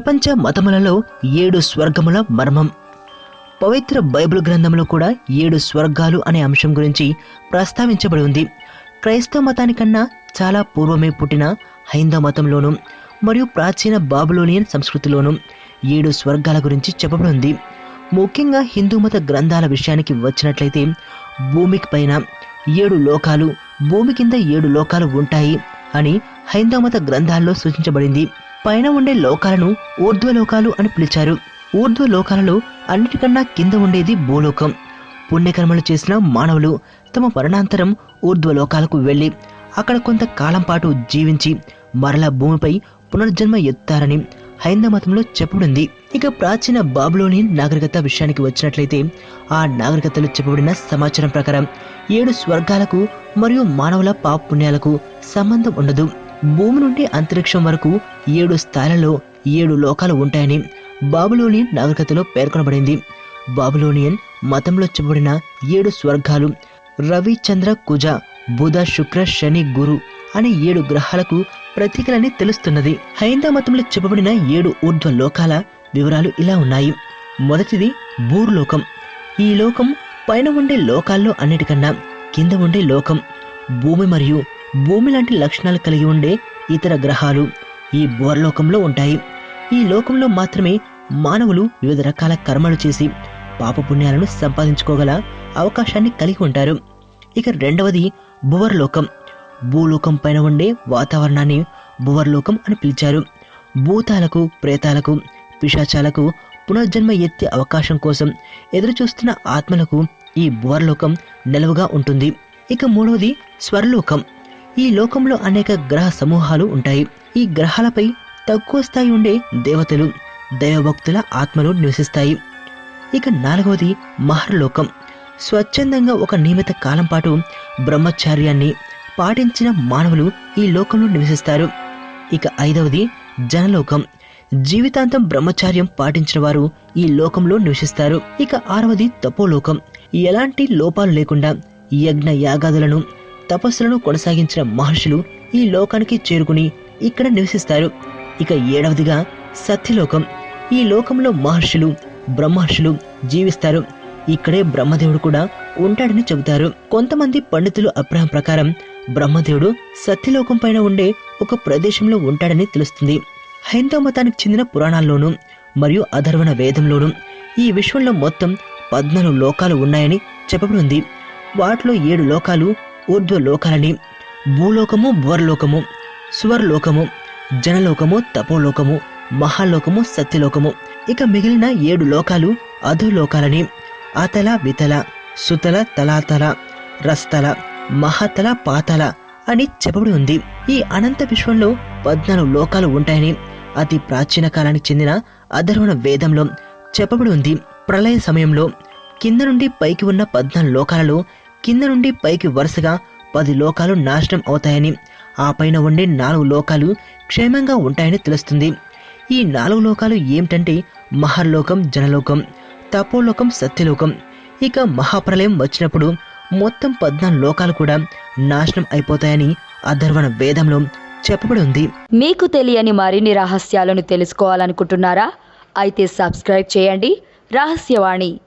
ప్రపంచ మతములలో ఏడు స్వర్గముల మర్మం. పవిత్ర బైబిల్ గ్రంథంలో కూడా ఏడు స్వర్గాలు అనే అంశం గురించి ప్రస్తావించబడి ఉంది. క్రైస్తవ మతానికన్నా చాలా పూర్వమే పుట్టిన హైందవ మతంలోను మరియు ప్రాచీన బాబులోనియన్ సంస్కృతిలోను ఏడు స్వర్గాల గురించి చెప్పబడి ఉంది. ముఖ్యంగా హిందూ మత గ్రంథాల విషయానికి వచ్చినట్లయితే భూమికి పైన ఏడు లోకాలు భూమి కింద ఏడు లోకాలు ఉంటాయి అని హైందవ మత గ్రంథాల్లో సూచించబడింది. పైన ఉండే లోకాలను ఊర్ధ్వలోకాలు అని పిలిచారు. ఊర్ధ్వలోకాలలో అన్నిటికన్నా కింద ఉండేది భూలోకం. పుణ్యకర్మలు చేసిన మానవులు తమ మరణాంతరం ఊర్ధ్వ లోకాలకు వెళ్ళి అక్కడ కొంతకాలం పాటు జీవించి మరల భూమిపై పునర్జన్మ ఎత్తారని హైందవ మతంలో చెప్పబడింది. ఇక ప్రాచీన బాబులోని నాగరికత విషయానికి వచ్చినట్లయితే ఆ నాగరికతలో చెప్పబడిన సమాచారం ప్రకారం ఏడు స్వర్గాలకు మరియు మానవుల పాప పుణ్యాలకు సంబంధం ఉండదు. భూమి నుండి అంతరిక్షం వరకు ఏడు స్థాయిలలో ఏడు లోకాలు ఉంటాయని బాబులోనియన్ నాగరికతలో పేర్కొనబడింది. బాబులోనియన్ మతంలో చెప్పబడిన ఏడు స్వర్గాలు రవి చంద్ర కుజ బుధ శుక్ర శని గురు అనే ఏడు గ్రహాలకు ప్రతీకలని తెలుస్తున్నది. హైందవ మతంలో చెప్పబడిన ఏడు ఊర్ధ్వ లోకాల వివరాలు ఇలా ఉన్నాయి. మొదటిది భూర్లోకం ఈ లోకం పైన ఉండే లోకాల్లో అన్నిటికన్నా కింద ఉండే లోకం. భూమి మరియు భూమి లాంటి లక్షణాలు కలిగి ఉండే ఇతర గ్రహాలు ఈ భూర్లోకంలో ఉంటాయి. ఈ లోకంలో మాత్రమే మానవులు వివిధ రకాల కర్మలు చేసి పాపపుణ్యాలను సంపాదించుకోగల అవకాశాన్ని కలిగి ఉంటారు. ఇక రెండవది భువర్లోకం భూలోకం పైన ఉండే వాతావరణాన్ని భువర్లోకం అని పిలిచారు. భూతాలకు ప్రేతాలకు పిశాచాలకు పునర్జన్మ ఎత్తే అవకాశం కోసం ఎదురుచూస్తున్న ఆత్మలకు ఈ భువర్లోకం నిలవుగా ఉంటుంది. ఇక మూడవది స్వర్లోకం. ఈ లోకంలో అనేక గ్రహ సమూహాలు ఉంటాయి. ఈ గ్రహాలపై తక్కువ స్థాయి ఉండే దేవతలు దైవభక్తుల ఆత్మలు నివసిస్తాయి. ఇక నాలుగవది మహర్లోకం. స్వచ్ఛందంగా ఒక నియమిత కాలం పాటు బ్రహ్మచార్యాన్ని పాటించిన మానవులు ఈ లోకంలో నివసిస్తారు. ఇక ఐదవది జనలోకం. జీవితాంతం బ్రహ్మచార్యం పాటించిన వారు ఈ లోకంలో నివసిస్తారు. ఇక ఆరవది తపోలోకం. ఎలాంటి లోపాలు లేకుండా యజ్ఞ యాగాదులను తపస్సులను కొనసాగించిన మహర్షులు ఈ లోకానికి చేరుకుని ఇక్కడ నివసిస్తారు. ఇక ఏడవదిగా సత్యలోకం. ఈ లోకంలో మహర్షులు బ్రహ్మర్షులు జీవిస్తారు. ఇక్కడే బ్రహ్మదేవుడు కూడా ఉంటాడని చెబుతారు. కొంతమంది పండితులు అభిప్రాయం ప్రకారం బ్రహ్మదేవుడు సత్యలోకం పైన ఉండే ఒక ప్రదేశంలో ఉంటాడని తెలుస్తుంది. హైందవ మతానికి చెందిన పురాణాల్లోనూ మరియు అధర్వణ వేదంలోనూ ఈ విశ్వంలో మొత్తం పద్నాలుగు లోకాలు ఉన్నాయని చెప్పబడి ఉంది వాటిలో ఏడు లోకాలు ఊర్ధ్వ లోకాలని భూలోకము భువర్లోకము స్వర్లోకము జనలోకము తపోలోకము మహాలోకము సత్యలోకము. ఇక మిగిలిన ఏడు లోకాలు అధులోకాలని అతల వితల సుతల తలాతల రస్తల మహతల పాతల అని చెప్పబడి ఉంది. ఈ అనంత విశ్వంలో పద్నాలుగు లోకాలు ఉంటాయని అతి ప్రాచీన కాలానికి చెందిన అధర్వణ వేదంలో చెప్పబడి ఉంది. ప్రళయ సమయంలో కింద నుండి పైకి ఉన్న పద్నాలుగు లోకాలలో కింద నుండి పైకి వరుసగా పది లోకాలు నాశనం అవుతాయని ఆ పైన ఉండే నాలుగు లోకాలు క్షేమంగా ఉంటాయని తెలుస్తుంది. ఈ నాలుగు లోకాలు ఏమిటంటే మహర్లోకం జనలోకం తపోలోకం సత్యలోకం. ఇక మహాప్రలయం వచ్చినప్పుడు మొత్తం పద్నాలుగు లోకాలు కూడా నాశనం అయిపోతాయని అధర్వణ వేదంలో చెప్పబడి ఉంది. మీకు తెలియని మరిన్ని రహస్యాలను తెలుసుకోవాలనుకుంటున్నారా? అయితే సబ్స్క్రైబ్ చేయండి. రహస్యవాణి.